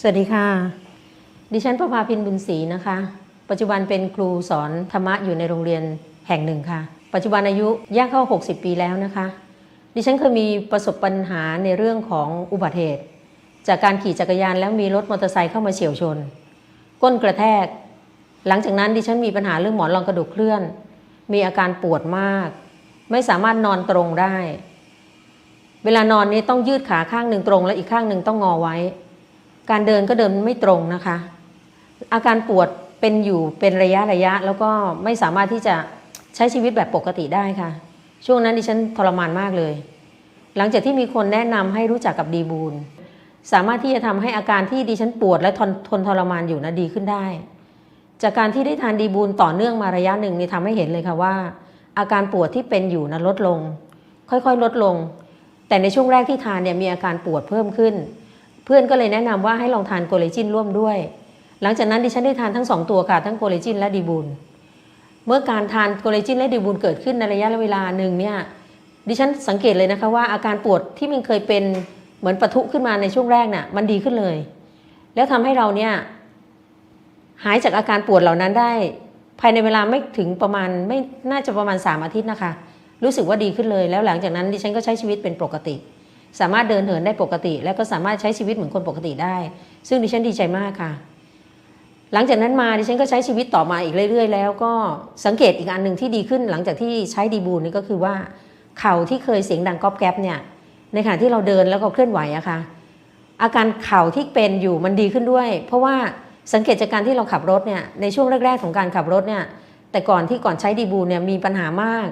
สวัสดีค่ะ ดิฉันประภาพินบุญศรีนะคะ ปัจจุบันเป็นครูสอนธรรมะอยู่ในโรงเรียนแห่งหนึ่งค่ะ ปัจจุบันอายุย่างเข้า 60 ปีแล้วนะคะ ดิฉันเคยมีประสบปัญหาในเรื่องของอุบัติเหตุ จากการขี่จักรยานแล้วมีรถมอเตอร์ไซค์เข้ามาเฉียวชน ก้นกระแทก หลังจากนั้นดิฉันมีปัญหาเรื่องหมอนรองกระดูกเคลื่อน มีอาการปวดมาก ไม่สามารถนอนตรงได้ เวลานอนนี้ต้องยืดขาข้างหนึ่งตรง และอีกข้างหนึ่งต้องงอไว้ การเดินก็เดินไม่ตรงนะคะ อาการปวดเป็นอยู่เป็นระยะระยะ แล้วก็ไม่สามารถที่จะใช้ชีวิตแบบปกติได้ค่ะ ช่วงนั้นดิฉันทรมานมากเลย หลังจากที่มีคนแนะนำให้รู้จักกับดีบูลสามารถที่จะทำให้อาการที่ดิฉันปวดและทนทนทรมานอยู่นะดีขึ้นได้ จากการที่ได้ทานดีบูลต่อเนื่องมาระยะหนึ่งนี่ทำให้เห็นเลยค่ะว่า อาการปวดที่เป็นอยู่นะลดลง ค่อยๆ ลดลง แต่ในช่วงแรกที่ทานเนี่ยมีอาการปวดเพิ่มขึ้น เพื่อนก็เลยแนะนำว่าให้ลองทานโกเลจินร่วมด้วย หลังจากนั้นดิฉันได้ทานทั้งสองตัวค่ะ ทั้งโกเลจินและดีบูลเมื่อการทานโกเลจินและดีบูลเกิดขึ้นในระยะเวลาหนึ่งเนี่ยดิฉันสังเกตเลยนะคะว่าอาการปวดที่มันเคยเป็นเหมือนปะทุขึ้นมาในช่วงแรกน่ะมันดีขึ้นเลย แล้วทำให้เราเนี่ยหายจากอาการปวดเหล่านั้นได้ ภายในเวลาไม่ถึงประมาณไม่น่าจะประมาณ 3 อาทิตย์นะคะ รู้สึกว่าดีขึ้นเลย แล้วหลังจากนั้นดิฉันก็ใช้ชีวิตเป็นปกติ สามารถเดินเหินได้ปกติ แล้วก็สามารถใช้ชีวิตเหมือนคนปกติได้ ซึ่งดิฉันดีใจมากค่ะ หลังจากนั้นมาดิฉันก็ใช้ชีวิตต่อมาอีกเรื่อย ๆ แล้วก็สังเกตอีกอันหนึ่งที่ดีขึ้น หลังจากที่ใช้ดีบูลนี่ก็คือว่าเข่าที่เคยเสียงดังก๊อบแก๊บเนี่ยในขณะที่เราเดินแล้วก็เคลื่อนไหวอะค่ะ อาการเข่าที่เป็นอยู่มันดีขึ้นด้วย เพราะว่าสังเกตจากการที่เราขับรถเนี่ยในช่วงแรก ๆ ของการขับรถเนี่ยแต่ก่อนที่ก่อนใช้ดีบูลเนี่ยมีปัญหามาก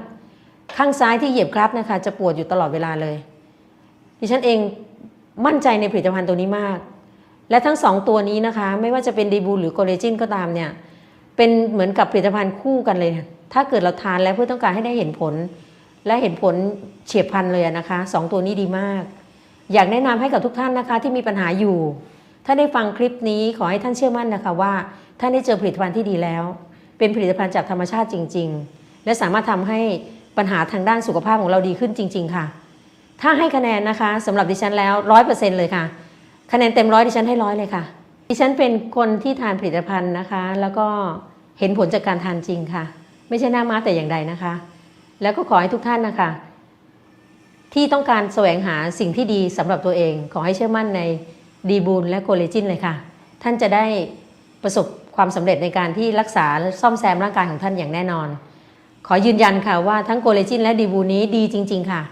ข้างซ้ายที่เหยียบคลับนะคะจะปวดอยู่ตลอดเวลาเลย ดิฉันเองมั่นใจในผลิตภัณฑ์ตัวนี้มาก และทั้งสองตัวนี้นะคะ ไม่ว่าจะเป็นดีบูหรือโกเลจินก็ตามเนี่ยเป็นเหมือนกับผลิตภัณฑ์คู่กันเลย ถ้าเกิดเราทานแล้วเพื่อต้องการให้ได้เห็นผล และเห็นผลเฉียบพลันเลยนะคะสองตัวนี้ดีมาก อยากแนะนำให้กับทุกท่านนะคะที่มีปัญหาอยู่ ถ้าได้ฟังคลิปนี้ขอให้ท่านเชื่อมั่นนะคะว่าท่านได้เจอผลิตภัณฑ์ที่ดีแล้ว เป็นผลิตภัณฑ์จากธรรมชาติจริง ๆ และสามารถทำให้ปัญหาทางด้านสุขภาพของเราดีขึ้นจริง ๆ ค่ะ ถ้าให้คะแนนนะคะสำหรับดิฉันแล้วร้อยเปอร์เซ็นต์เลยค่ะ คะแนนเต็มร้อยดิฉันให้ร้อยเลยค่ะ ดิฉันเป็นคนที่ทานผลิตภัณฑ์นะคะ แล้วก็เห็นผลจากการทานจริงค่ะ ไม่ใช่หน้าม้าแต่อย่างใดนะคะ แล้วก็ขอให้ทุกท่านนะคะ ที่ต้องการแสวงหาสิ่งที่ดีสำหรับตัวเอง ขอให้เชื่อมั่นในดีบูลและโคเลจินเลยค่ะ ท่านจะได้ประสบความสำเร็จในการที่รักษาซ่อมแซมร่างกายของท่านอย่างแน่นอน ขอยืนยันค่ะว่าทั้งโคเลจินและดีบูลนี้ดีจริง ๆ ค่ะ